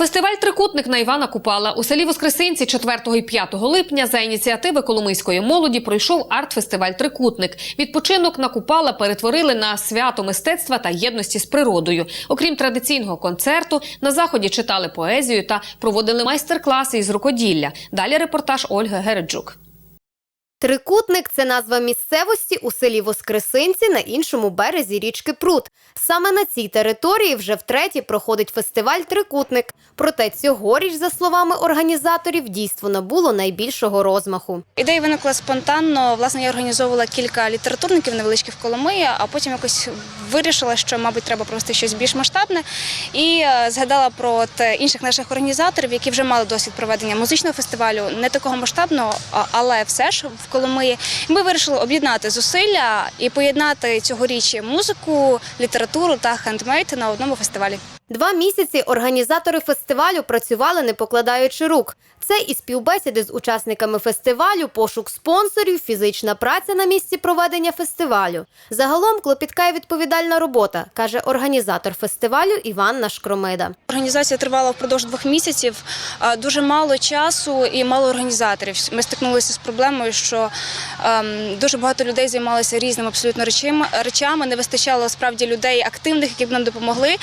Фестиваль Трикутник на Івана Купала у селі Воскресинці 4 і 5 липня за ініціативи Коломийської молоді пройшов арт-фестиваль Трикутник. Відпочинок на Купала перетворили на свято мистецтва та єдності з природою. Окрім традиційного концерту, на заході читали поезію та проводили майстер-класи із рукоділля. Далі репортаж Ольги Гереджук. Трикутник це назва місцевості у селі Воскресинці на іншому березі річки Прут. Саме на цій території вже втретє проходить фестиваль Трикутник. Проте цьогоріч, за словами організаторів, дійство набуло найбільшого розмаху. Ідея виникла спонтанно. Власне, я організовувала кілька літературників невеличких в Коломиї, а потім якось вирішила, що, мабуть, треба провести щось більш масштабне. І е, згадала про от інших наших організаторів, які вже мали досвід проведення музичного фестивалю, не такого масштабного, але все ж в Коломиї. Ми вирішили об'єднати зусилля і поєднати цьогоріч музику, літературу та хендмейд на одному фестивалі. Два місяці організатори фестивалю працювали не покладаючи рук. Це і співбесіди з учасниками фестивалю, пошук спонсорів, фізична праця на місці проведення фестивалю. Загалом клопітка і відповідальна робота, каже організатор фестивалю Іван Нашкромида. Організація тривала впродовж двох місяців. Дуже мало часу і мало організаторів. Ми стикнулися з проблемою, що ем, дуже багато людей займалися різними абсолютно речами. Не вистачало справді людей активних, які б нам допомогли.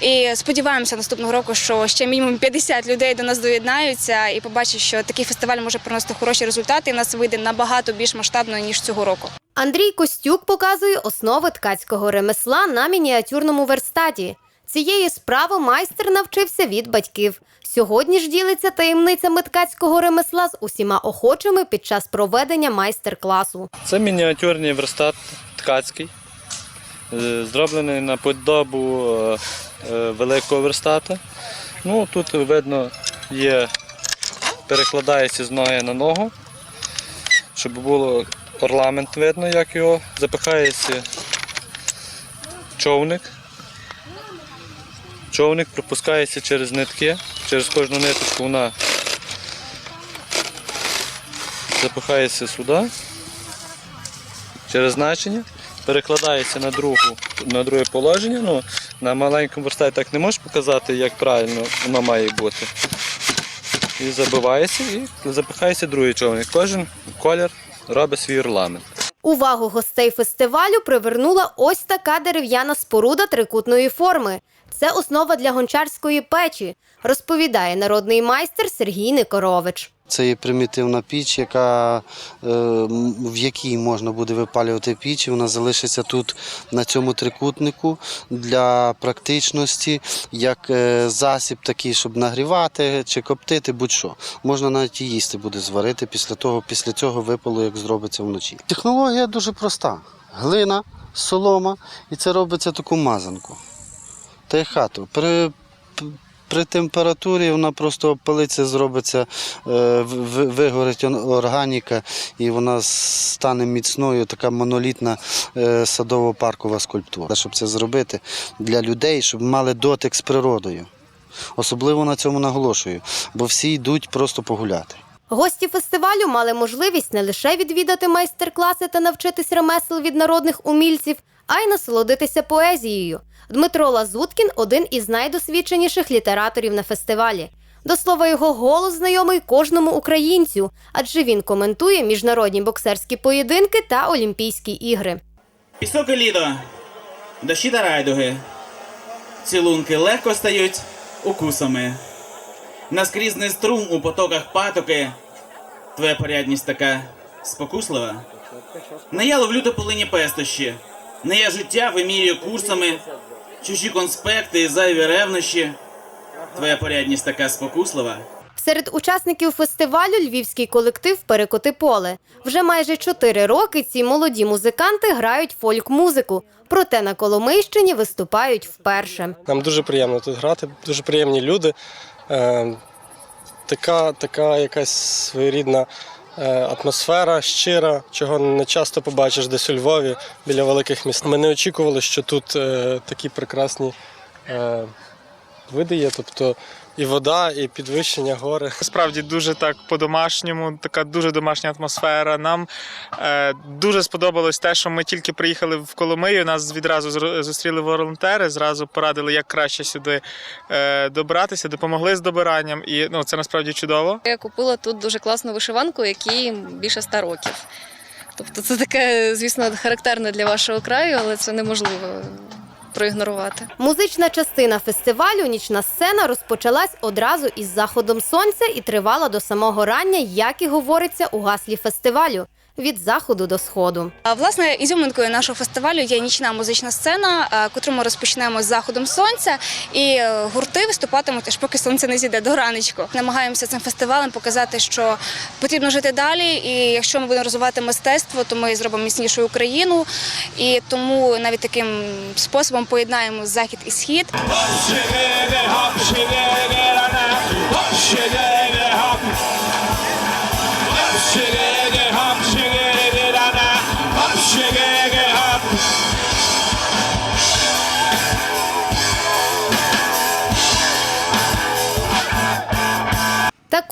І сподіваємося наступного року, що ще мінімум 50 людей до нас доєднаються і побачать, що такий фестиваль може приносити хороші результати. І в нас вийде набагато більш масштабно ніж цього року. Андрій Костюк показує основи ткацького ремесла на мініатюрному верстаті. Цієї справи майстер навчився від батьків. Сьогодні ж ділиться таємницями ткацького ремесла з усіма охочими під час проведення майстер-класу. Це мініатюрний верстат ткацький, зроблений на подобу е, е, великого верстата. Ну, тут видно, є, перекладається з ноги на ногу, щоб було орламент видно, як його. Запихається човник. Човник пропускається через нитки, через кожну ниточку вона запихається сюди через значення, перекладається на другу, на друге положення. Ну, на маленькому верстаті так не можеш показати, як правильно воно має бути. І забивається, і запихається другий човник. Кожен колір робить свій орламент. Увагу гостей фестивалю привернула ось така дерев'яна споруда трикутної форми. Це основа для гончарської печі, розповідає народний майстер Сергій Никорович. Це є примітивна піч, яка, е, в якій можна буде випалювати піч. Вона залишиться тут на цьому трикутнику для практичності, як е, засіб такий, щоб нагрівати чи коптити, будь-що. Можна навіть і їсти буде зварити після того, після цього випалу, як зробиться вночі. Технологія дуже проста: глина, солома, і це робиться таку мазанку. Та й хату. При, при температурі вона просто опалиться, зробиться, е, вигорить органіка і вона стане міцною, така монолітна е, садово-паркова скульптура. Щоб це зробити для людей, щоб мали дотик з природою. Особливо на цьому наголошую, бо всі йдуть просто погуляти. Гості фестивалю мали можливість не лише відвідати майстер-класи та навчитись ремесел від народних умільців, а й насолодитися поезією. Дмитро Лазуткін один із найдосвідченіших літераторів на фестивалі. До слова, його голос знайомий кожному українцю, адже він коментує міжнародні боксерські поєдинки та Олімпійські ігри. Пісок і літо, дощі та райдуги. Цілунки легко стають укусами. Наскрізний струм у потоках патоки. Твоя порядність така спокуслива. Не я ловлю тополині пестощі. Не я життя вимірюю курсами, чужі конспекти і зайві ревнощі. Твоя порядність така спокуслива. Серед учасників фестивалю львівський колектив Перекоти поле. Вже майже чотири роки ці молоді музиканти грають фольк-музику, проте на Коломийщині виступають вперше. Нам дуже приємно тут грати, дуже приємні люди. Е, така, така якась своєрідна атмосфера щира, чого не часто побачиш десь у Львові біля великих міст. Ми не очікували, що тут е, такі прекрасні е, види є, тобто і вода, і підвищення гори. Справді дуже так по-домашньому, така дуже домашня атмосфера. Нам е, дуже сподобалось те, що ми тільки приїхали в Коломию. Нас відразу зустріли волонтери, зразу порадили, як краще сюди е, добратися, допомогли з добиранням. І ну, це насправді чудово. Я купила тут дуже класну вишиванку, якій більше ста років. Тобто це таке, звісно, характерне для вашого краю, але це неможливо проігнорувати. Музична частина фестивалю Нічна сцена розпочалась одразу із заходом сонця і тривала до самого рання, як і говориться у гаслі фестивалю від заходу до сходу. А, Власне, ізюминкою нашого фестивалю є нічна музична сцена, а, котру ми розпочнемо з заходом сонця, і е, гурти виступатимуть аж поки сонце не зійде до раночку. Намагаємося цим фестивалем показати, що потрібно жити далі. І якщо ми будемо розвивати мистецтво, то ми зробимо міцнішою Україну. І тому навіть таким способом поєднаємо захід і схід.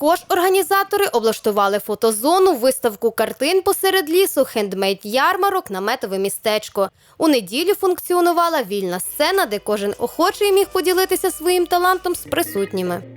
Також організатори облаштували фотозону, виставку картин посеред лісу, хендмейд ярмарок, наметове містечко. У неділю функціонувала вільна сцена, де кожен охочий міг поділитися своїм талантом з присутніми.